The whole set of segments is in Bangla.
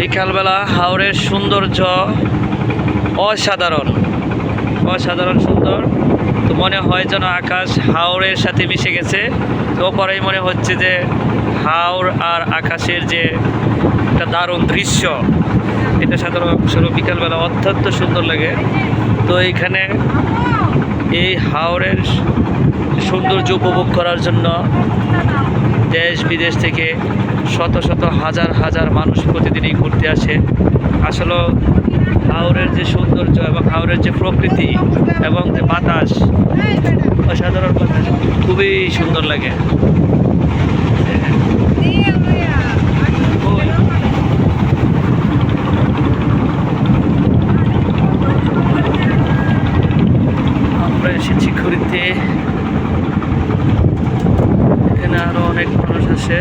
বিকালবেলা হাওড়ের সৌন্দর্য অসাধারণ। অসাধারণ সুন্দর। তো মনে হয় যেন আকাশ হাওড়ের সাথে মিশে গেছে। তো পরেই মনে হচ্ছে যে হাওড় আর আকাশের যে একটা দারুণ দৃশ্য, এটা সাধারণ বিকালবেলা অত্যন্ত সুন্দর লাগে। তো এইখানে এই হাওড়ের সৌন্দর্য উপভোগ করার জন্য দেশ বিদেশ থেকে শত শত হাজার হাজার মানুষ প্রতিদিনই ঘুরতে আসে। আসলে হাওড়ের যে সৌন্দর্য এবং হাওড়ের যে প্রকৃতি এবং যে বাতাস, অসাধারণ বাতাস, খুবই সুন্দর লাগে। আমরা এখানে আরও অনেক মানুষ আছে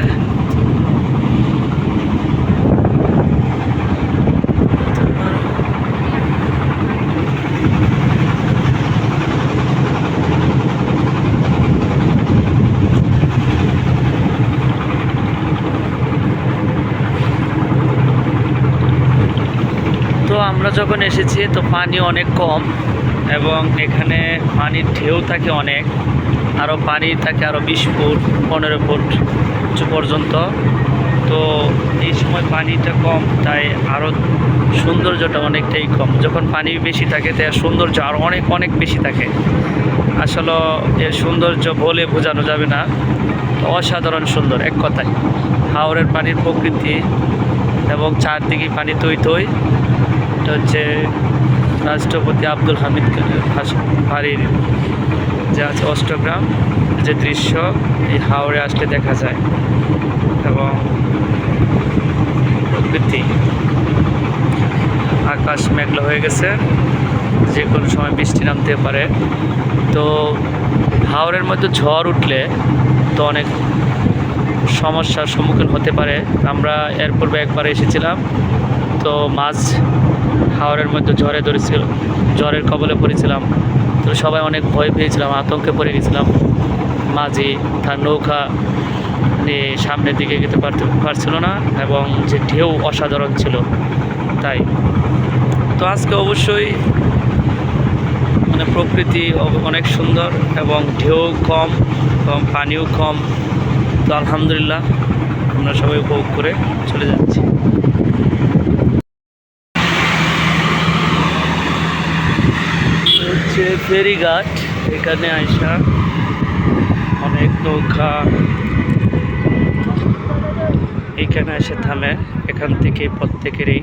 তো আমরা যখন এসেছি, তো পানি অনেক কম এবং এখানে পানির ঢেউ থাকে অনেক। আরও পানি থাকে আরও বিশ ফুট, পনেরো ফুট উঁচু পর্যন্ত। তো এই সময় পানিটা কম, তাই আরও সৌন্দর্যটা অনেকটাই কম। যখন পানি বেশি থাকে, তাই এর সৌন্দর্য আরও অনেক অনেক বেশি থাকে। আসলে এর সৌন্দর্য বলে বোঝানো যাবে না। অসাধারণ সুন্দর, এক কথায়। হাওড়ের পানির প্রকৃতি এবং চারদিকে পানি তৈ তৈ এটা হচ্ছে রাষ্ট্রপতি আব্দুল হামিদ বাড়ির যে আছে অষ্টগ্রাম, যে দৃশ্য, এই হাওড়ে আসলে দেখা যায় এবং প্রকৃতি। আকাশ মেঘলা হয়ে গেছে, যে কোনো সময় বৃষ্টি নামতে পারে। তো হাওড়ের মধ্যে ঝড় উঠলে তো অনেক সমস্যার সম্মুখীন হতে পারে। আমরা এর পূর্বে একবার এসেছিলাম, তো মাছ হাওড়ের মধ্যে ঝড়ে ধরেছিল, ঝড়ের কবলে পড়েছিলাম। তো সবাই অনেক ভয় পেয়েছিলাম, আতঙ্কে পড়ে গেছিলাম। মাঝি তার নৌকা নিয়ে সামনের দিকে যেতে পারতে, পারছিল না এবং যে ঢেউ অসাধারণ ছিল, তাই। তো আজকে অবশ্যই মানে প্রকৃতি অনেক সুন্দর এবং ঢেউ কম, এবং পানিও কম। তো আলহামদুলিল্লাহ, আমরা সবাই উপভোগ করে চলে যাচ্ছি হচ্ছে ফেরিঘাট, এখানে আইসা অনেক নৌকা এখানে এসে থামে, এখান থেকে প্রত্যেকেরই।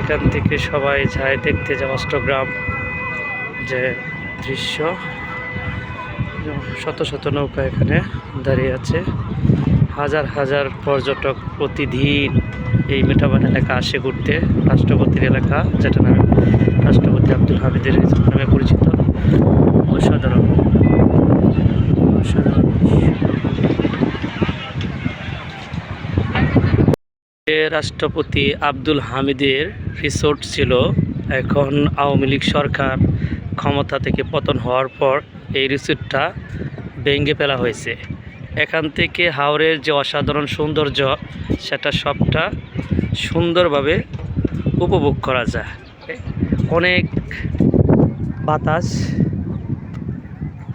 এখান থেকে সবাই যায় দেখতে যায় অষ্টগ্রাম যে দৃশ্য। শত শত নৌকা এখানে দাঁড়িয়ে আছে। হাজার হাজার পর্যটক প্রতিদিন এই মিঠাবান এলাকা আসে ঘুরতে। রাষ্ট্রপতির এলাকা, যেটা নামে রাষ্ট্রপতি আব্দুল হামিদের নামে পরিচিত অসাধারণ। রাষ্ট্রপতি আব্দুল হামিদের রিসোর্ট ছিল এখন আওয়ামী লীগ সরকার ক্ষমতা থেকে পতন হওয়ার পর এই রিসোর্টটা ভেঙে ফেলা হয়েছে। এখান থেকে হাওড়ের যে অসাধারণ সৌন্দর্য, সেটা সবটা সুন্দরভাবে উপভোগ করা যায়। অনেক বাতাস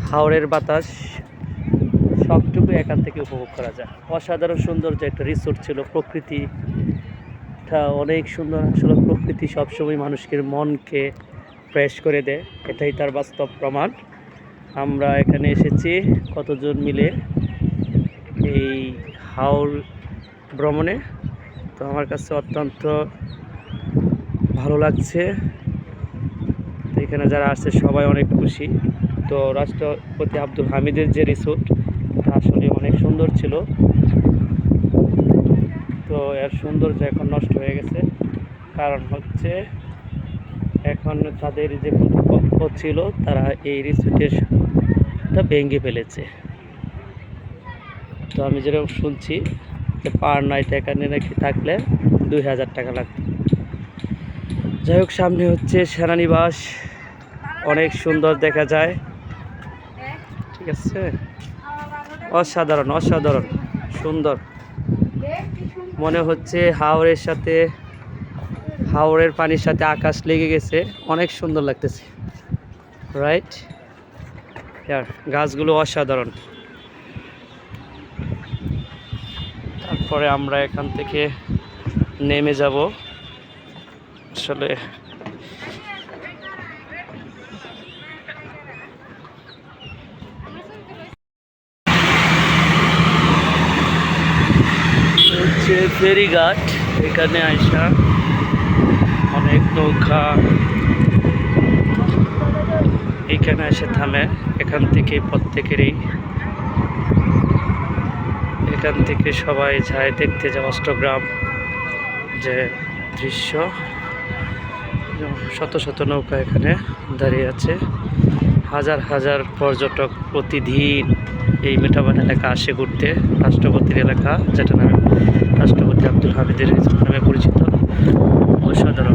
হাওড়ের বাতাস, সবটুকু এখান থেকে উপভোগ করা যায়। অসাধারণ সৌন্দর্য একটা রিসোর্ট ছিল, প্রকৃতিটা অনেক সুন্দর। আসলে প্রকৃতি সবসময় মানুষকে মনকে ফ্রেশ করে দেয়, এটাই তার বাস্তব প্রমাণ। আমরা এখানে এসেছি কতজন মিলে এই হাওড় ভ্রমণে। তো আমার কাছে অত্যন্ত ভালো লাগছে। এখানে যারা আসছে সবাই অনেক খুশি। তো রাষ্ট্রপতি আব্দুল হামিদের যে রিসোর্ট এটা আসলে অনেক সুন্দর ছিল। তো এর সৌন্দর্য এখন নষ্ট হয়ে গেছে। কারণ হচ্ছে এখন তাদের যে কর্তৃপক্ষ ছিল, তারা এই রিসোর্টের টা ভেঙে ফেলেছে। তো আমি যেরকম শুনছি যে পার নাইট এখানে নাকি থাকলে দুই হাজার টাকা লাগবে যাই হোক, সামনে হচ্ছে সেনানিবাস। অনেক সুন্দর দেখা যায়। ঠিক আছে? অসাধারণ অসাধারণ, সুন্দর। মনে হচ্ছে হাওরের সাথে, হাওরের পানির সাথে আকাশ লেগে গেছে। অনেক সুন্দর লাগতেছে। রাইট গাছগুলো অসাধারণ। তারপরে আমরা এখান থেকে নেমে যাব। আসলে হচ্ছে ফেরিঘাট, এখানে আইসা অনেক নৌকা এখানে এসে থামে, এখান থেকে প্রত্যেকেরই। এখান থেকে সবাই যায় দেখতে যায় অষ্টগ্রাম যে দৃশ্য। শত শত নৌকা এখানে দাঁড়িয়ে আছে। হাজার হাজার পর্যটক প্রতিদিন এই মেটাবান এলাকা আসে ঘুরতে। রাষ্ট্রপতির এলাকা, যেটা নামে রাষ্ট্রপতি আব্দুল হামিদের নামে পরিচিত অসাধারণ